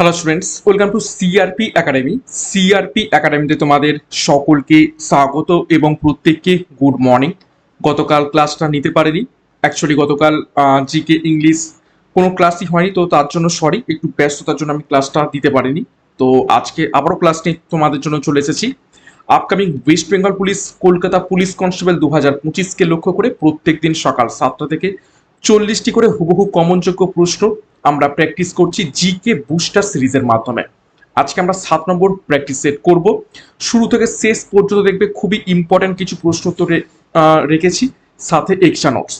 Hello students welcome to CRP academy CRP একাডেমিতে তোমাদের সকলকে স্বাগত এবং প্রত্যেককে গুড মর্নিং গতকাল ক্লাসটা নিতে পারেনি। অ্যাকচুয়ালি গতকাল জিকে ইংলিশ কোনো ক্লাসই হয়নি, তো তার জন্য সরি একটু ব্যস্ততার জন্য আমি ক্লাসটা দিতে পারিনি। তো আজকে আবারও ক্লাস নিয়ে তোমাদের জন্য চলে এসেছি। Upcoming West Bengal police Kolkata police constable দু হাজার পঁচিশকে লক্ষ্য করে প্রত্যেক দিন সকাল সাতটা থেকে চল্লিশটি করে হুবহু কমনযোগ্য প্রশ্ন আমরা প্র্যাকটিস করছি জি কে বুস্টার সিরিজের মাধ্যমে। আজকে আমরা সাত নম্বর প্র্যাকটিস সেট করব। শুরু থেকে শেষ পর্যন্ত দেখবে খুবই ইম্পর্টেন্ট কিছু প্রশ্ন আহ, রেখেছি। সাথে এক্সট্রা নোটস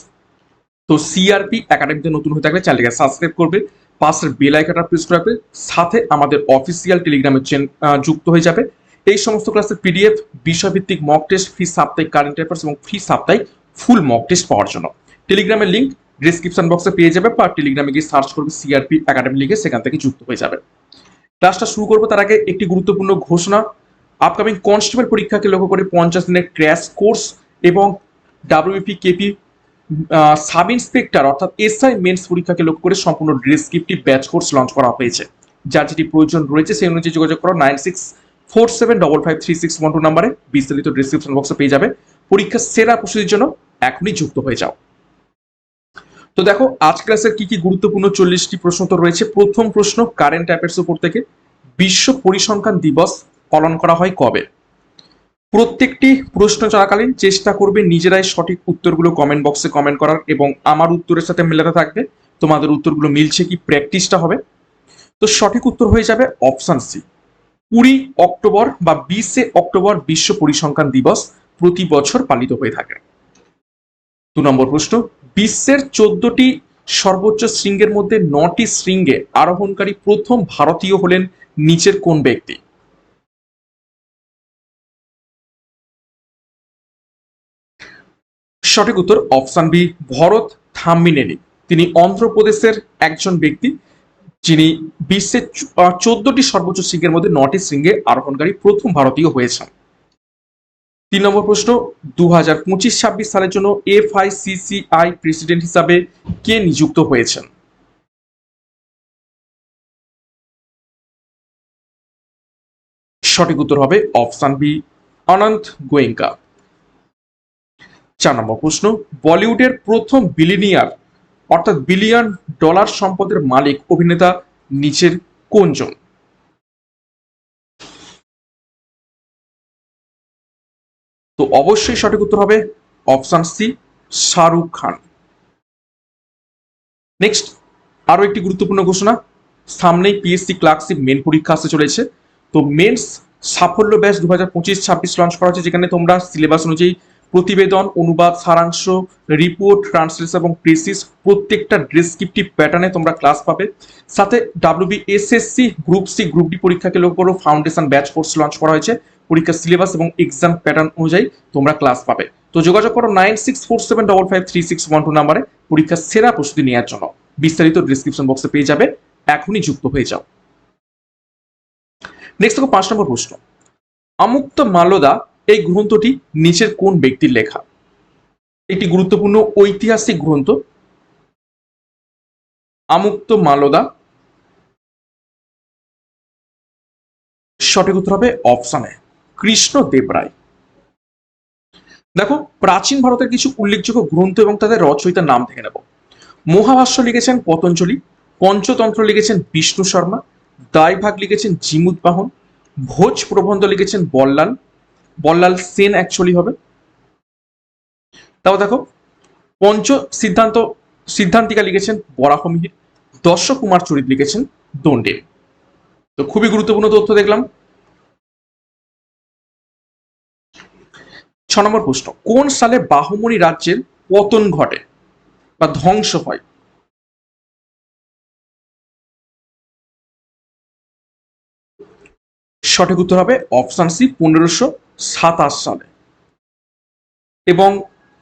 তো সিআরপি একাডেমিতে নতুন হয়ে থাকলে চ্যানেলকে সাবস্ক্রাইব করবে। পাশের বেল আইকনটা প্রেস রাখবে সাথে আমাদের অফিসিয়াল টেলিগ্রামের চেন যুক্ত হয়ে যাবে। এই সমস্ত ক্লাসের পিডিএফ বিষয়ভিত্তিক মক টেস্ট ফ্রি সাপ্তাহিক কারেন্ট অ্যাফেয়ার্স এবং ফ্রি সাপ্তাহিক ফুল মক টেস্ট পাওয়ার জন্য। টেলিগ্রামের লিঙ্ক ডিসক্রিপশন বক্সে পেয়ে যাবে বা টেলিগ্রামে গিয়ে সার্চ করবে সিআরপি একাডেমি লিখে সেখান থেকে যুক্ত হয়ে যাবে। ক্লাসটা শুরু করব তার আগে একটি গুরুত্বপূর্ণ ঘোষণা। আপকামিং কনস্টেবল পরীক্ষাকে লক্ষ্য করে পঞ্চাশ দিনের ক্র্যাশ কোর্স এবং ডাব্লিউপি কেপি সাব ইন্সপেক্টর অর্থাৎ এসআই মেন্স পরীক্ষাকে লক্ষ্য করে সম্পূর্ণ ডেসক্রিপটিভ ব্যাচ কোর্স লঞ্চ করা হয়েছে। যার যেটি প্রয়োজন রয়েছে সেই অনুযায়ী যোগাযোগ করো nine six four seven double five three six one two নাম্বারে বিস্তারিত ডিসক্রিপশন বক্সে পেয়ে যাবে। পরীক্ষার সেরা প্রস্তুতির জন্য এখনই যুক্ত হয়ে যাও। তো দেখো, আজ ক্লাসের কি কি গুরুত্বপূর্ণ চল্লিশটি প্রশ্ন তো রয়েছে। প্রথম প্রশ্ন কারেন্ট অ্যাফেয়ার্স উপর থেকে বিশ্ব পরিসংখ্যান দিবস পালন করা হয় কবে? প্রত্যেকটি প্রশ্ন চলাকালীন চেষ্টা করবে নিজেরাই সঠিক উত্তরগুলো কমেন্ট বক্সে কমেন্ট করার এবং আমার উত্তরের সাথে মেলাতে থাকবে। তোমাদের উত্তরগুলো মিলছে কি? প্র্যাকটিসটা হবে। তো সঠিক উত্তর হয়ে যাবে অপশান সি কুড়ি অক্টোবর বা বিশে অক্টোবর বিশ্ব পরিসংখ্যান দিবস প্রতি বছর পালিত হয়ে থাকে। দু নম্বর প্রশ্ন বিশ্বের চোদ্দটি সর্বোচ্চ শৃঙ্গের মধ্যে নটি শৃঙ্গে আরোহণকারী প্রথম ভারতীয় হলেন নিচের কোন ব্যক্তি? সঠিক উত্তর অপশন বি, ভরত থাম্মিনেনি। তিনি অন্ধ্রপ্রদেশের একজন ব্যক্তি, যিনি বিশ্বের চোদ্দটি সর্বোচ্চ শৃঙ্গের মধ্যে নটি শৃঙ্গে আরোহণকারী প্রথম ভারতীয় হয়েছেন। তিন নম্বর প্রশ্ন দু হাজার পঁচিশ ছাব্বিশ সালের জন্য এফআইসিসিআই প্রেসিডেন্ট হিসাবে কে নিযুক্ত হয়েছেন? সঠিক উত্তর হবে অপশন বি, অনন্ত গোয়েঙ্কা। চার নম্বর প্রশ্ন, বলিউডের প্রথম বিলিনিয়ার, অর্থাৎ বিলিয়ন ডলার সম্পদের মালিক, অভিনেতা নিচের কোনজন? তো অবশ্যই সঠিক উত্তর হবে option C Shahrukh Khan. Next আরও একটি গুরুত্বপূর্ণ ঘোষণা। সামনেই পিএসসি ক্লার্কশিপ মেন পরীক্ষা আসতে চলেছে। তো মেন্স সাফল্য ব্যাচ দু হাজার পঁচিশ ছাব্বিশ লঞ্চ করা হচ্ছে যেখানে তোমরা সিলেবাস অনুযায়ী প্রতিবেদন, অনুবাদ, সারাংশ রিপোর্ট ট্রান্সলেশন এবং প্রেসিস প্রত্যেকটা ডেসক্রিপটিভ প্যাটার্নে তোমরা ক্লাস পাবে। সাথে WB SSC group C group D পরীক্ষাকে লক্ষ্য করে ফাউন্ডেশন ব্যাচ কোর্স লঞ্চ করা হয়েছে। পরীক্ষার সিলেবাস এবং এক্সাম প্যাটার্ন অনুযায়ী তোমরা ক্লাস পাবে। তো যোগাযোগ করো nine six four seven double five six নাম্বারে পরীক্ষার সেরা প্রস্তুতি নেওয়ার জন্য। বিস্তারিত ডিসক্রিপশন বক্সে পেয়ে যাবে। এখনই যুক্ত হয়ে যাও। নেক্সট দেখো পাঁচ নম্বর প্রশ্ন। আমুক্ত মালদা, এই গ্রন্থটি নিচের কোন ব্যক্তির লেখা? একটি গুরুত্বপূর্ণ ঐতিহাসিক গ্রন্থ। আমুক্ত মালদা। সঠিক উত্তর হবে অপশনে কৃষ্ণ দেবরায়। দেখো, প্রাচীন ভারতের কিছু উল্লেখযোগ্য গ্রন্থ এবং তাদের রচয়িতার নাম থেকে নেব। মহাভাষ্য লিখেছেন পতঞ্জলি, পঞ্চতন্ত্র লিখেছেন বিষ্ণু শর্মা দায়ভাগ লিখেছেন জিমুদ বাহন, ভোজ প্রবন্ধ লিখেছেন বল্লাল। বল্লাল সেন অ্যাকচুয়ালি হবে। তাও দেখো, পঞ্চ সিদ্ধান্ত, সিদ্ধান্তিকা লিখেছেন বরাহমিহির দর্শক কুমার চরিত লিখেছেন দণ্ডে তো খুবই গুরুত্বপূর্ণ তথ্য দেখলাম। ছ নম্বর প্রশ্ন, কোন সালে বাহুমণি রাজ্যের পতন ঘটে বা ধ্বংস হয়? সঠিক উত্তর হবে অপশন সি, পনেরোশো সাতাশ সালে। এবং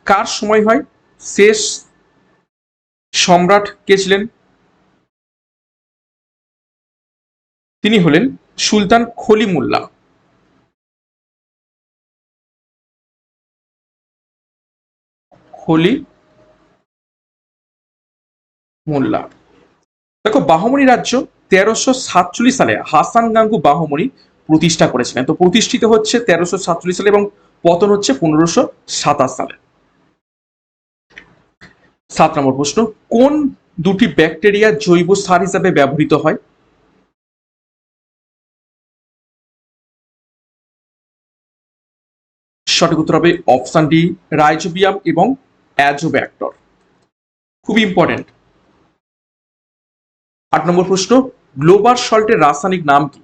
কার সময় হয়? শেষ সম্রাট কে ছিলেন? তিনি হলেন সুলতান খলিমুল্লাহ। খলি মোল্লা। দেখো বাহমনি রাজ্য তেরোশো সাতচল্লিশ সালে হাসান গাঙ্গু বাহমনি প্রতিষ্ঠা করেছিলেন। তো প্রতিষ্ঠিত হচ্ছে তেরোশো সাতচল্লিশ সালে এবং পতন হচ্ছে পনেরোশো সাতাশ সালে। সাত নম্বর প্রশ্ন, কোন দুটি ব্যাকটেরিয়া জৈব সার হিসাবে ব্যবহৃত হয়? সঠিক উত্তর হবে অপশন ডি, রাইজোবিয়াম এবং অ্যাজোব্যাক্টর খুব ইম্পর্টেন্ট আট নম্বর প্রশ্ন, গ্লোবাল সল্টের রাসায়নিক নাম কি?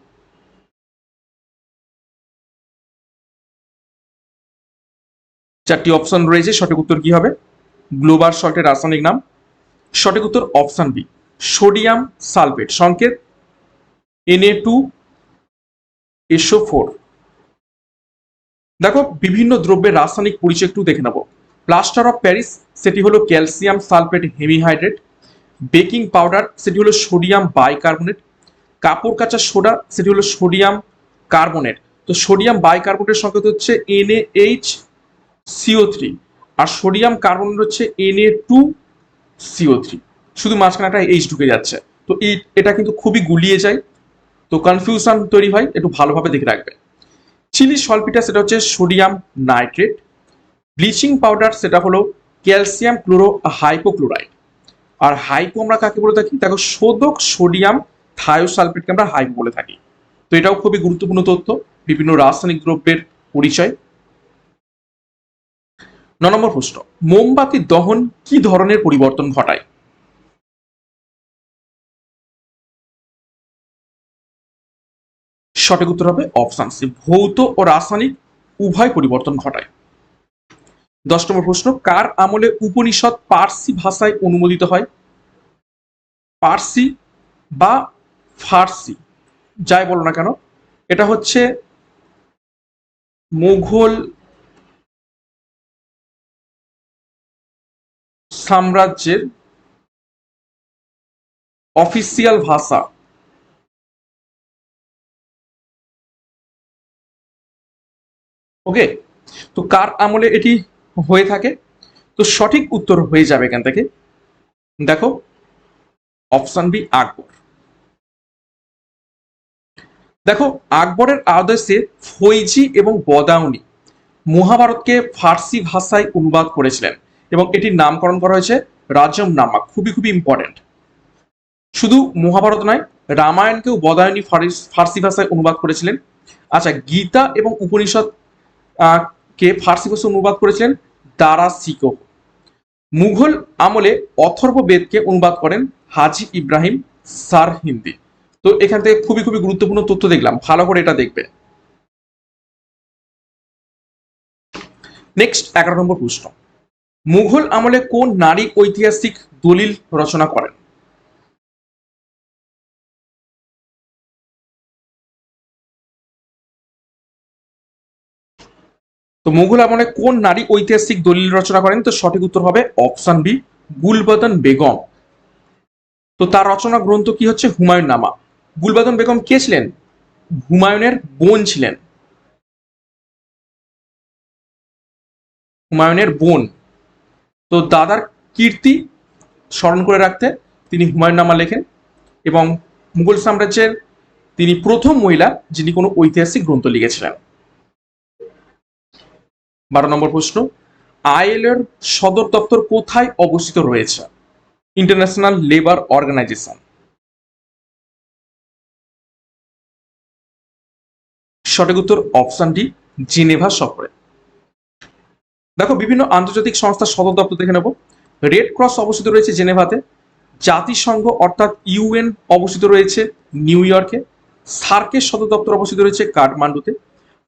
চারটি অপশন রয়েছে, সঠিক উত্তর কি হবে? গ্লোবাল সল্টের রাসায়নিক নাম। সঠিক উত্তর অপশন বি সোডিয়াম সালফেট সংকেত এনএ টু এসও ফোর দেখো, বিভিন্ন দ্রব্যের রাসায়নিক পরিচয় একটু দেখে নেব। প্লাস্টার অফ প্যারিস, সেটি হলো calcium sulphate hemihydrate. Baking powder, সেটি হলো সোডিয়াম বাইকার্বনেট। কাপড় কাচা সোডা, সেটি হলো সোডিয়াম কার্বনেট। তো সোডিয়াম বাইকার্বনেটের সংকেত হচ্ছে এনএইচ সিও থ্রি আর সোডিয়াম কার্বনেট হচ্ছে এনএ টু সিও থ্রি শুধু মাঝখানে একটা এইচ ঢুকে যাচ্ছে। তো এই, এটা কিন্তু খুবই গুলিয়ে যায়। তো কনফিউশন তৈরি হয়, একটু ভালোভাবে দেখে রাখবে চিলি সলপিটা সেটা হচ্ছে সোডিয়াম নাইট্রেট। ব্লিচিং পাউডার সেটা হলো ক্যালসিয়াম ক্লোরো হাইপোক্লোরাইড। আর হাইপো আমরা কাকে বলে থাকি? দেখো, শোধক সোডিয়াম থায়োসালফেটকে আমরা হাইপো বলে থাকি। তো এটাও খুবই গুরুত্বপূর্ণ তথ্য, বিভিন্ন রাসায়নিক দ্রব্যের পরিচয়। ন নম্বর প্রশ্ন, মোমবাতি দহন কি ধরনের পরিবর্তন ঘটায়? সঠিক উত্তর হবে অপশন সি, ভৌত ও রাসায়নিক উভয় পরিবর্তন ঘটায়। দশ নম্বর প্রশ্ন, কার আমলে উপনিষদ পার্সি ভাষায় অনুমোদিত হয়? পার্সি বা ফার্সি? যাই বলো না কেন, এটা হচ্ছে মুঘল সাম্রাজ্যের অফিসিয়াল ভাষা। ওকে তো কার আমলে এটি হয়ে থাকে, তো সঠিক উত্তর হয়ে যাবে এখান থেকে। দেখো অপশন বি আকবর। দেখো, আকবরের আদেশে ফৈজি এবং বদাউনি মহাভারতকে ফার্সি ভাষায় অনুবাদ করেছিলেন এবং এটির নামকরণ করা হয়েছে রাজম নামা, খুবই খুবই ইম্পর্টেন্ট শুধু মহাভারত নয়, রামায়ণকেও বদায়নী ফার্সি ভাষায় অনুবাদ করেছিলেন। আচ্ছা গীতা এবং উপনিষদ কে ফার্সি ভাষায় অনুবাদ করেছিলেন? দারা সিকো মুঘল আমলে অথর্ব বেদকে অনুবাদ করেন হাজি ইব্রাহিম সার হিন্দি তো এখান থেকে খুবই খুবই গুরুত্বপূর্ণ তথ্য দেখলাম। ভালো করে এটা দেখবে। নেক্সট এগারো নম্বর প্রশ্ন। মুঘল আমলে কোন নারী ঐতিহাসিক দলিল রচনা করেন? তো মুঘল আমলে কোন নারী ঐতিহাসিক দলিল রচনা করেন? তো সঠিক উত্তর হবে অপশন বি, গুলবদন বেগম। তো তার রচনা গ্রন্থ কি হচ্ছে? হুমায়ুন নামা গুলবদন বেগম কে ছিলেন? হুমায়ুনের বোন ছিলেন। হুমায়ুনের বোন। তো দাদার কীর্তি স্মরণ করে রাখতে তিনি হুমায়ুন নামা লেখেন এবং মুঘল সাম্রাজ্যের তিনি প্রথম মহিলা যিনি কোনো ঐতিহাসিক গ্রন্থ লিখেছিলেন। বারো নম্বর প্রশ্ন আইএলের সদর দপ্তর কোথায় অবস্থিত রয়েছে? ইন্টারন্যাশনাল লেবার অর্গানাইজেশন সঠিক উত্তর অপশন ডি জিনেভা শহরে। দেখো, বিভিন্ন আন্তর্জাতিক সংস্থার সদর দপ্তর দেখে নেব। রেড ক্রস অবস্থিত রয়েছে জেনেভাতে জাতিসংঘ অর্থাৎ ইউএন অবস্থিত রয়েছে নিউ ইয়র্কে সার্কের সদর দপ্তর অবস্থিত রয়েছে কাঠমান্ডুতে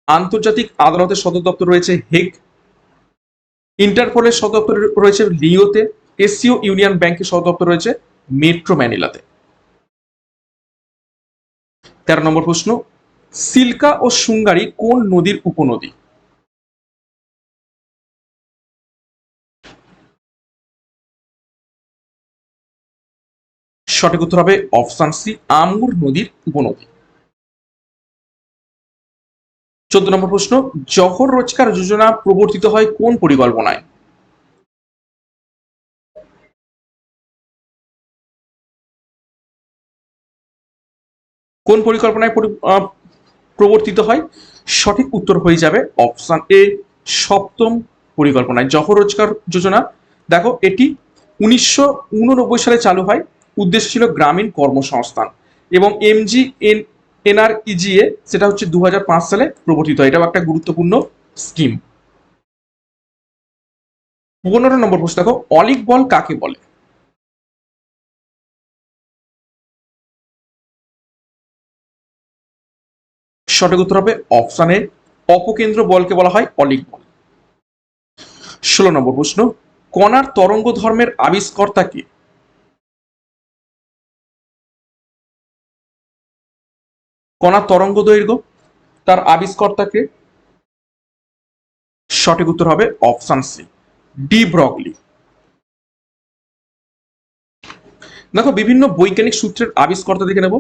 আন্তর্জাতিক আদালতের সদর দপ্তর রয়েছে হেগ। ইন্টারপোলের সদর দপ্তর রয়েছে লিওতে। এসিও ইউনিয়ন ব্যাংকের সদর দপ্তর রয়েছে মেট্রো ম্যানিলাতে। তেরো নম্বর প্রশ্ন, সিল্কা ও সুঙ্গারি কোন নদীর উপনদী? সঠিক উত্তর হবে অপশন সি, আমুর নদীর উপনদী। চোদ্দ নম্বর প্রশ্ন, জহর রোজগার যোজনা প্রবর্তিত হয় কোন পরিকল্পনায়? কোন পরিকল্পনায় প্রবর্তিত হয়? সঠিক উত্তর হয়ে যাবে অপশন এ, সপ্তম পরিকল্পনায়। জহ রোজগার যোজনা, দেখো এটি উনিশশো উননব্বই সালে চালু হয়। উদ্দেশ্য ছিল গ্রামীণ কর্মসংস্থান এবং এমজি এন এনআরইজিএ, সেটা হচ্ছে দু হাজার পাঁচ সালে প্রবর্তিত। এটাও একটা গুরুত্বপূর্ণ স্কিম। পনেরো নম্বর প্রশ্ন দেখো, অলিক বল কাকে বলে? সঠিক উত্তর হবে অপশানে অপকেন্দ্র বলকে বলা হয় অলিক বল। ষোলো নম্বর প্রশ্ন, কণার তরঙ্গ ধর্মের আবিষ্কর্তা কে? কণার তরঙ্গ দৈর্ঘ্য, তার আবিষ্কর্তাকে সঠিক উত্তর হবে অপশন সি, ডি ব্রগলি। দেখো, বিভিন্ন বৈজ্ঞানিক সূত্রের আবিষ্কর্তা দেখে নেব।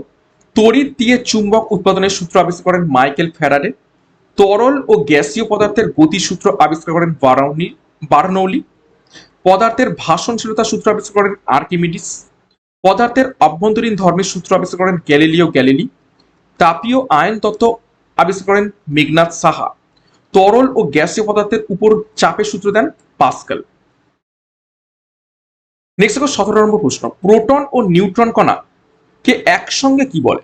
তড়িৎ দিয়ে চুম্বক উৎপাদনের সূত্র আবিষ্কার করেন মাইকেল ফ্যারাডে। তরল ও গ্যাসীয় পদার্থের গতিসূত্র আবিষ্কার করেন বারাউনি বার্নৌলি। পদার্থের ভাষণশীলতা সূত্র আবিষ্কার করেন আর্কিমিডিস। পদার্থের অভ্যন্তরীণ ধর্মের সূত্র আবিষ্কার করেন গ্যালিলিও গ্যালিলি। তাপীয় আয়ন তত্ত্ব আবিষ্কার করেন মেঘনাথ সাহা। তরল ও গ্যাসীয় পদার্থের উপর চাপের সূত্র দেন পাস্কাল। নেক্সট দেখো সতেরো নম্বর প্রশ্ন। প্রোটন ও নিউট্রন কণা কে একসঙ্গে কি বলে?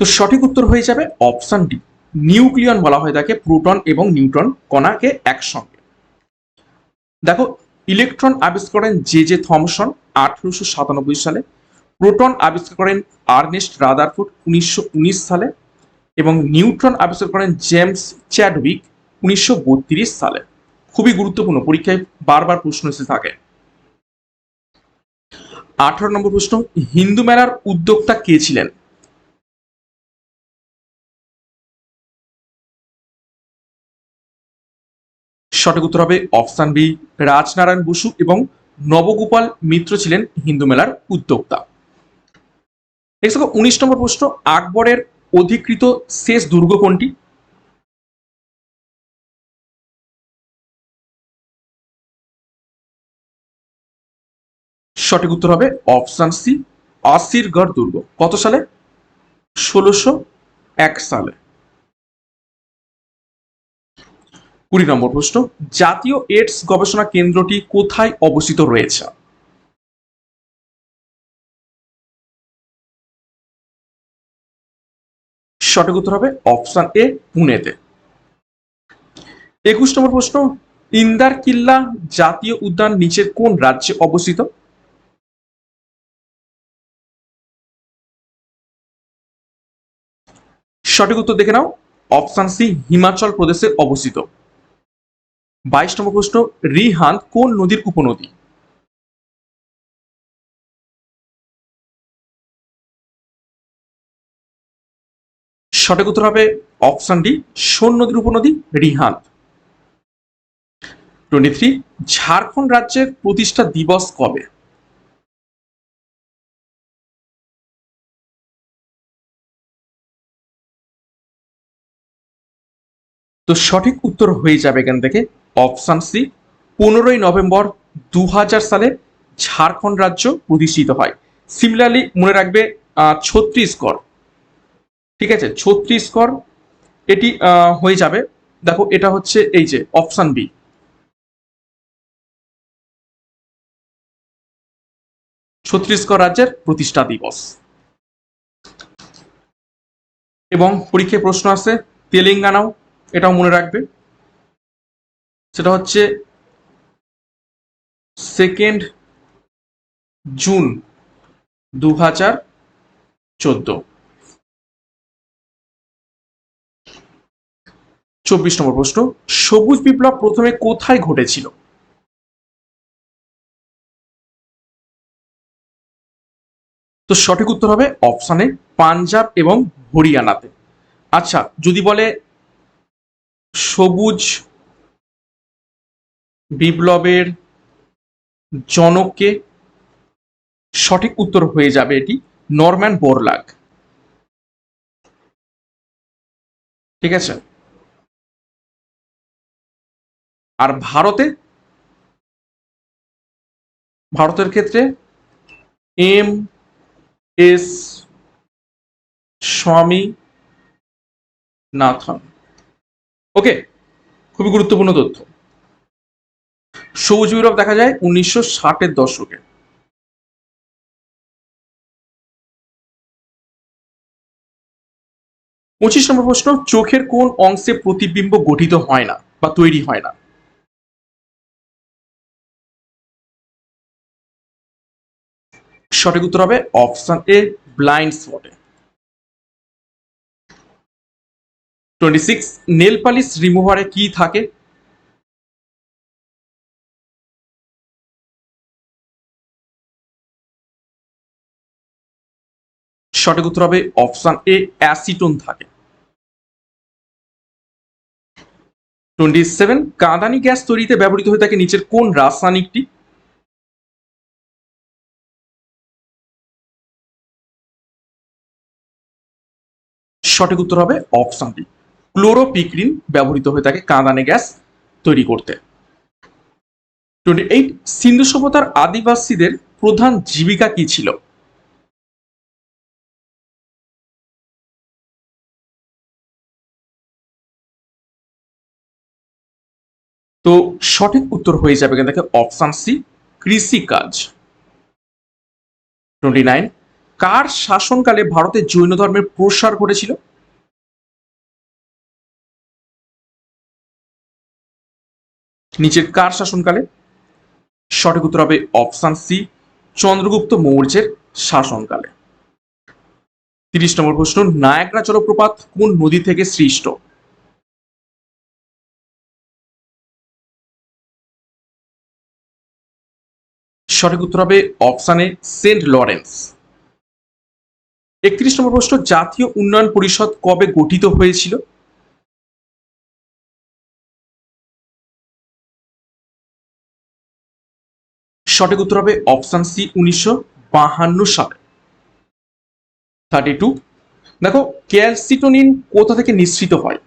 তো সঠিক উত্তর হয়ে যাবে অপশন ডি। নিউক্লিয়ন বলা হয় তাকে প্রোটন এবং নিউট্রন কণাকে একসঙ্গে। দেখো ইলেকট্রন আবিষ্কার করেন জে জে থমসন আঠারোশো সাতানব্বই সালে, প্রোটন আবিষ্কার করেন আর্নেস্ট রাদারফুড উনিশশো উনিশ সালে এবং নিউট্রন আবিষ্কার করেন জেমস চ্যাডউইক উনিশশো বত্রিশ সালে। খুবই গুরুত্বপূর্ণ পরীক্ষায় বারবার প্রশ্ন এসে থাকে। আঠারো নম্বর প্রশ্ন, হিন্দু মেলার উদ্যোক্তা কে ছিলেন? সঠিক উত্তর হবে অপশান বি, রাজনারায়ণ বসু এবং নবগোপাল মিত্র ছিলেন হিন্দু মেলার উদ্যোক্তা। উনিশ নম্বর প্রশ্ন, আকবরের অধিকৃত শেষ দুর্গ কোনটি? সঠিক উত্তর হবে অপশান সি আসিরগড় দুর্গ। কত সালে? ষোলোশো এক সালে। কুড়ি নম্বর প্রশ্ন, জাতীয় এইডস গবেষণা কেন্দ্রটি কোথায় অবস্থিত রয়েছে? সঠিক উত্তর হবে অপশন এ, পুনেতে। একুশ নম্বর প্রশ্ন, ইন্দার কিল্লা জাতীয় উদ্যান নিচের কোন রাজ্যে অবস্থিত? সঠিক উত্তর দেখে নাও, অপশন সি, হিমাচল প্রদেশে অবস্থিত। বাইশ নম্বর প্রশ্ন, রিহান কোন নদীর উপনদী? সঠিক উত্তর হবে অপশন ডি, সোন নদীর উপনদী, রিহান। টোয়েন্টি থ্রি, ঝাড়খণ্ড রাজ্যের প্রতিষ্ঠা দিবস কবে? তো সঠিক উত্তর হয়ে যাবে এখান থেকে অপশন সি পনেরোই নভেম্বর দু হাজার সালে ঝাড়খণ্ড রাজ্য প্রতিষ্ঠিত হয়। সিমিলারলি মনে রাখবে আহ, ছত্তিশগড়। ঠিক আছে ছত্তিশগড় এটি হয়ে যাবে। দেখো এটা হচ্ছে এই যে অপশান বি। ছত্তিশগড় রাজ্যের প্রতিষ্ঠা দিবস। এবং পরীক্ষায় প্রশ্ন আছে তেলেঙ্গানাও এটাও মনে রাখবে। সেটা হচ্ছে সেকেন্ড জুন দু হাজার চোদ্দ। চব্বিশ নম্বর প্রশ্ন, সবুজ বিপ্লব প্রথমে কোথায় ঘটেছিল? তো সঠিক উত্তর হবে অপশানে পাঞ্জাব এবং হরিয়ানাতে। আচ্ছা যদি বলে সবুজ বিপ্লবের জনককে সঠিক উত্তর হয়ে যাবে এটি নরম্যান বোরলাগ। ঠিক আছে? আর ভারতে, ভারতের ক্ষেত্রে এম এস স্বামী নাথন। ওকে, খুবই গুরুত্বপূর্ণ তথ্য। সবুজ বিপ্লব দেখা যায় উনিশশো ষাটের দশকে। পঁচিশ নম্বর প্রশ্ন, চোখের কোন অংশে প্রতিবিম্ব গঠিত হয় না বা তৈরি হয় না? সঠিক উত্তর হবে অপশন এ, ব্লাইন্ড স্পটে টোয়েন্টি সিক্স, নেল পালিশ রিমুভারে কি থাকে? সঠিক উত্তর হবে অপশন এ, অ্যাসিটোন থাকে। টোয়েন্টি সেভেন কাঁদানি গ্যাস তৈরিতে ব্যবহৃত হয়ে থাকে নিচের কোন রাসায়নিকটি? সঠিক উত্তর হবে অপশন ডি ক্লোরোপিক্রিন ব্যবহৃত হয়ে থাকে কাঁদানে গ্যাস তৈরি করতে। টোয়েন্টি এইট সিন্ধু সভ্যতার আদিবাসীদের প্রধান জীবিকা কি ছিল? তো সঠিক উত্তর হয়ে যাবে থেকে অপশন সি কৃষিকাজ টোয়েন্টি নাইন কার শাসনকালে ভারতে জৈন ধর্মের প্রসার ঘটেছিল? নিচের কার শাসনকালে? সঠিক উত্তর হবে অপশন সি চন্দ্রগুপ্ত মৌর্যের শাসনকালে। তিরিশ নম্বর প্রশ্ন, নায়াগ্রা জলপ্রপাত কোন নদী থেকে সৃষ্ট? সঠিক উত্তর হবে অপশানে সেন্ট লরেন্স। একত্রিশ নম্বর প্রশ্ন, জাতীয় উন্নয়ন পরিষদ কবে গঠিত হয়েছিল? সঠিক উত্তর হবে অপশন সি, উনিশশো বাহান্ন সালে। থার্টি টু দেখো, ক্যালসিটোনিন কোথা থেকে নিঃসৃত হয়?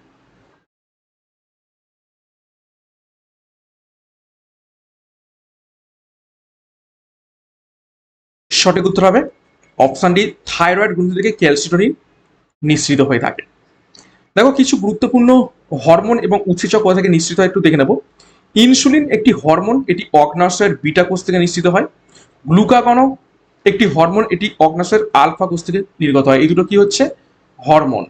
সঠিক উত্তর হবে। অপশন ডি থাইরয়েড গ্রন্থি থেকে ক্যালসিটোনিন নিঃসৃত হয়ে থাকে। দেখো, কিছু গুরুত্বপূর্ণ হরমোন এবং উৎসেচক কোথা থেকে নিঃসৃত হয়, একটু দেখে নেব। ইনসুলিন একটি হরমোন এটি অগ্নাশয়ের বিটা কোষ থেকে নিঃসৃত হয়। গ্লুকাগনও একটি হরমোন এটি অগ্নাশয়ের আলফা কোষ থেকে নির্গত হয়। এই দুটো কি হচ্ছে? হরমোন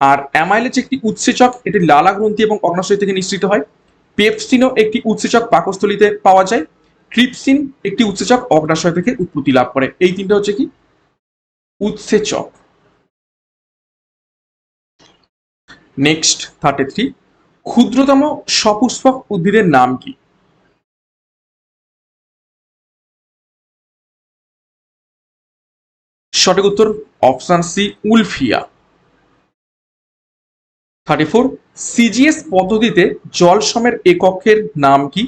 আর অ্যামাইলেজ একটি উৎসেচক, এটি লালা গ্রন্থি এবং অগ্নাশয় থেকে নিঃসৃত হয়। পেপসিনও একটি উৎসেচক পাকস্থলিতে পাওয়া যায়। ট্রিপসিন একটি উৎসেচক অগ্নাশয় থেকে উৎপত্তি লাভ করে। এই তিনটা হচ্ছে কি? উৎসেচক। নেক্সট থার্টি থ্রি ক্ষুদ্রতম সপুষ্পক উদ্ভিদের নাম কি? সঠিক উত্তর option C, Wolffia. Thirty four CGS পদ্ধতিতে জল সমের এককের নাম কি?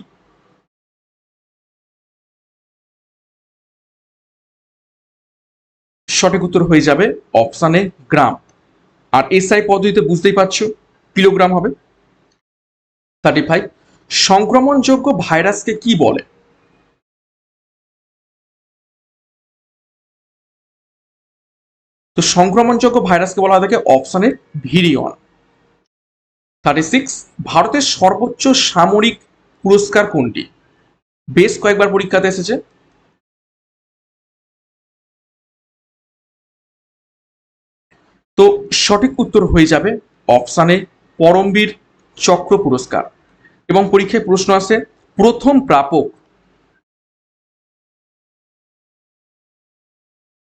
সঠিক উত্তর হয়ে যাবে অপশানে গ্রাম। আর এসআই পদ্ধতিতে বুঝতেই পারছ, কিলোগ্রাম হবে। থার্টি ফাইভ সংক্রমণযোগ্য ভাইরাসকে কি বলে? তো সংক্রমণযোগ্য ভাইরাসকে বলা হয় থাকে অপশানে ভিরিয়ন। থার্টি সিক্স ভারতের সর্বোচ্চ সামরিক পুরস্কার কোনটি? বেশ কয়েকবার পরীক্ষাতে এসেছে। তো সঠিক উত্তর হয়ে যাবে অপশানে পরমবীর চক্র পুরস্কার। এবং পরীক্ষায় প্রশ্ন আসে, প্রথম প্রাপক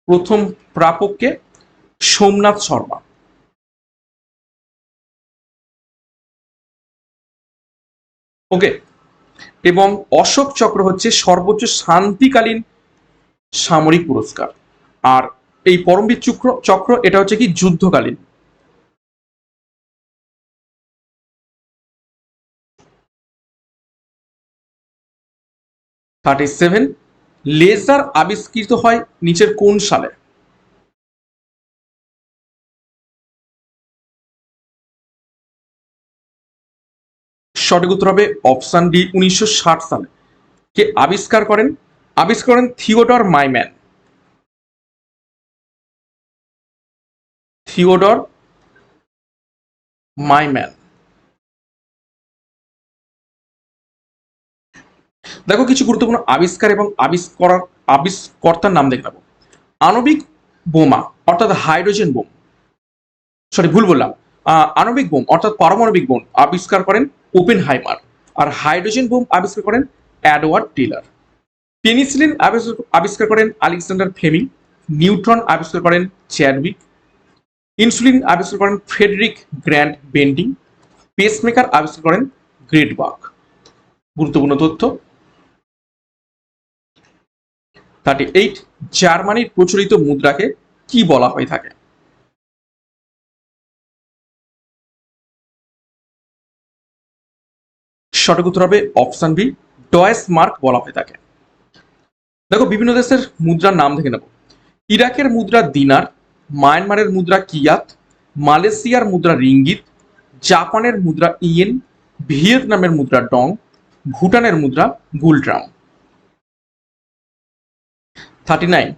প্রথম প্রাপককে সোমনাথ শর্মা। ওকে এবং অশোক চক্র হচ্ছে সর্বোচ্চ শান্তিকালীন সামরিক পুরস্কার। আর এই পরমবীর চক্র চক্র, এটা হচ্ছে কি যুদ্ধকালীন। থার্টি সেভেন লেজার আবিষ্কৃত হয় নিচের কোন সালে? সঠিক উত্তর হবে অপশন ডি উনিশশো ষাট সালে। কে আবিষ্কার করেন? আবিষ্কার করেন থিওডর মাইম্যান। থিওডর মাইম্যান দেখো, কিছু গুরুত্বপূর্ণ আবিষ্কার এবং আবিষ্করার আবিষ্কর্তার নাম দেখে নেব। আণবিক বোমা, অর্থাৎ হাইড্রোজেন বোম। সরি ভুল বললাম। আণবিক বোম, অর্থাৎ পারমাণবিক বোম আবিষ্কার করেন ওপেন হাইমার আর হাইড্রোজেন বোম আবিষ্কার করেন অ্যাডওয়ার্ড টেলার। পেনিসিলিন আবিষ্কার- আবিষ্কার করেন আলেকজান্ডার ফ্লেমিং নিউট্রন আবিষ্কার করেন চ্যাডউইক ইনসুলিন আবিষ্কার করেন ফ্রেডরিক গ্র্যান্ড বেন্ডিং পেসমেকার আবিষ্কার করেন গ্রেট বাক গুরুত্বপূর্ণ তথ্য। থার্টি এইট জার্মানির প্রচলিত মুদ্রাকে কি বলা হয়ে থাকে? সঠিক উত্তর হবে অপশন বি ডয়েস মার্ক বলা হয়ে থাকে। দেখো, বিভিন্ন দেশের মুদ্রার নাম দেখে নেব। ইরাকের মুদ্রা দিনার মায়ানমারের মুদ্রা কিয়াত, মালয়েশিয়ার মুদ্রা রিঙ্গিত, জাপানের মুদ্রা ইয়েন, ভিয়েতনামের মুদ্রা ডং, ভুটানের মুদ্রা গুলট্রাম। থার্টি নাইন,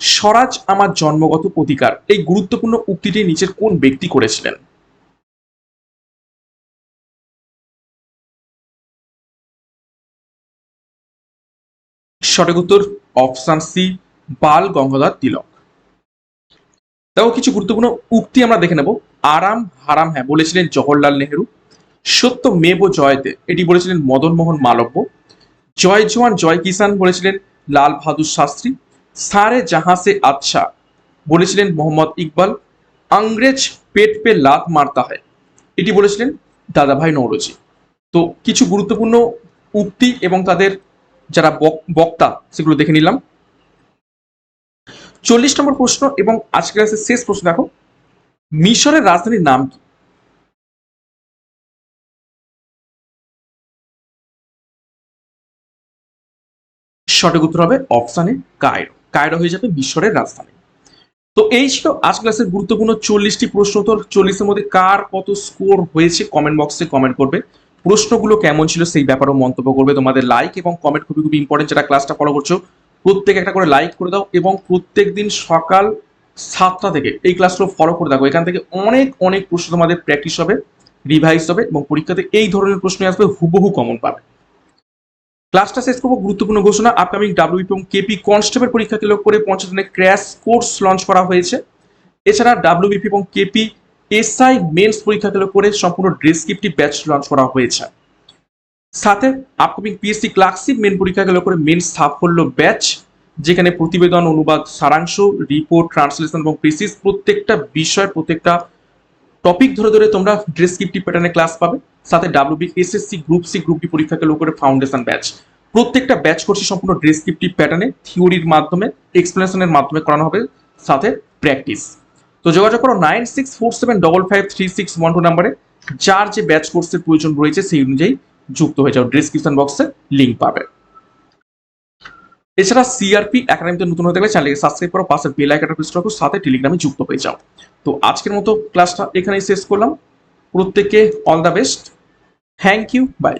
স্বরাজ আমার জন্মগত অধিকার। এই গুরুত্বপূর্ণ উক্তিটি নিচের কোন ব্যক্তি করেছিলেন? সঠিক উত্তর অপশন সি, বাল গঙ্গাধর তিলক। দেখো কিছু গুরুত্বপূর্ণ উক্তি আমরা দেখে নেব। আরাম হারাম হ্যাঁ বলেছিলেন জওহরলাল নেহেরু। সত্য মেব জয়তে, এটি বলেছিলেন মদন মোহন মালব্য। জয় জওয়ান জয় কিষান বলেছিলেন লাল বাহাদুর শাস্ত্রী। সারে জাহাঁ সে আচ্ছা বলেছিলেন মোহাম্মদ ইকবাল। আংরেজ পেট পে লাত মারতা হয় এটি বলেছিলেন দাদাভাই নৌরজি তো কিছু গুরুত্বপূর্ণ উক্তি এবং তাদের যারা বক- বক্তা, সেগুলো দেখে নিলাম। চল্লিশ নম্বর প্রশ্ন এবং আজকের ক্লাসের শেষ প্রশ্ন দেখো। মিশরের রাজধানীর নাম কি? সঠিক উত্তর হবে অপশানে কায়রো। কায়রো হয়ে যাবে মিশরের রাজধানী। তো এই ছিল আজ ক্লাসের গুরুত্বপূর্ণ চল্লিশটি প্রশ্ন। উত্তর চল্লিশের মধ্যে কার কত স্কোর হয়েছে কমেন্ট বক্সে কমেন্ট করবে। প্রশ্নগুলো কেমন ছিল সেই ব্যাপারেও মন্তব্য করবে। তোমাদের লাইক এবং কমেন্ট খুবই খুবই ইম্পর্টেন্ট যারা ক্লাসটা ফলো করছ প্রত্যেক একটা করে লাইক করে দাও এবং প্রত্যেক দিন সকাল সাতটা থেকে এই ক্লাসগুলো ফলো করে দেখো। এখান থেকে অনেক অনেক প্রশ্ন তোমাদের প্র্যাকটিস হবে রিভাইজ হবে এবং পরীক্ষাতে এই ধরনের প্রশ্ন আসবে হুবহু কমন পাবে। ক্লাসটা শেষ করব গুরুত্বপূর্ণ ঘোষণা। আপকামিং ডাব্লিউ এবং কেপি কনস্টেবল পরীক্ষাকে লক্ষ্য করে পঞ্চাশ দিনের ক্র্যাশ কোর্স লঞ্চ করা হয়েছে। এছাড়া ডাব্লিউবিপি এবং কেপি এসআই মেন্স পরীক্ষাকে লক্ষ্য করে সম্পূর্ণ ডেসক্রিপটিভ ব্যাচ লঞ্চ করা হয়েছে। সাথে আপকামিং পিএসসি ক্লার্কশিপ মেন পরীক্ষাকে লক্ষ্য করে মেন সাফল্য ব্যাচ যেখানে প্রতিবেদন, অনুবাদ, সারাংশ রিপোর্ট ট্রান্সলেশন এবং প্রিসিস প্রত্যেকটা বিষয়, প্রত্যেকটা টপিক ধরে ধরে তোমরা ডেসক্রিপটিভ প্যাটার্নে ক্লাস পাবে। সাথে WB SSC group C group D পরীক্ষাকে লক্ষ্য করে ফাউন্ডেশন ব্যাচ প্রত্যেকটা ব্যাচ করছি সম্পূর্ণ ডেসক্রিপটিভ প্যাটার্নে থিওরির মাধ্যমে এক্সপ্লেনেশনের মাধ্যমে করানো হবে, সাথে প্র্যাকটিস তো যোগাযোগ করো nine six four seven double five three six one two নাম্বারে যার যে ব্যাচ কোর্সের প্রয়োজন রয়েছে সেই অনুযায়ী যুক্ত হয়ে যাও ডিসক্রিপশন বক্সে লিঙ্ক পাবে। এছাড়া সিআরপি একাডেমিতে নতুন হতে থাকলে চ্যানেলকে সাবস্ক্রাইব করো, পাশে বেল আইকনটা প্রেস রাখো সাথে টেলিগ্রামে যুক্ত হয়ে যাও। তো আজকের মতো ক্লাসটা এখানেই শেষ করলাম। প্রত্যেককে all the best thank you bye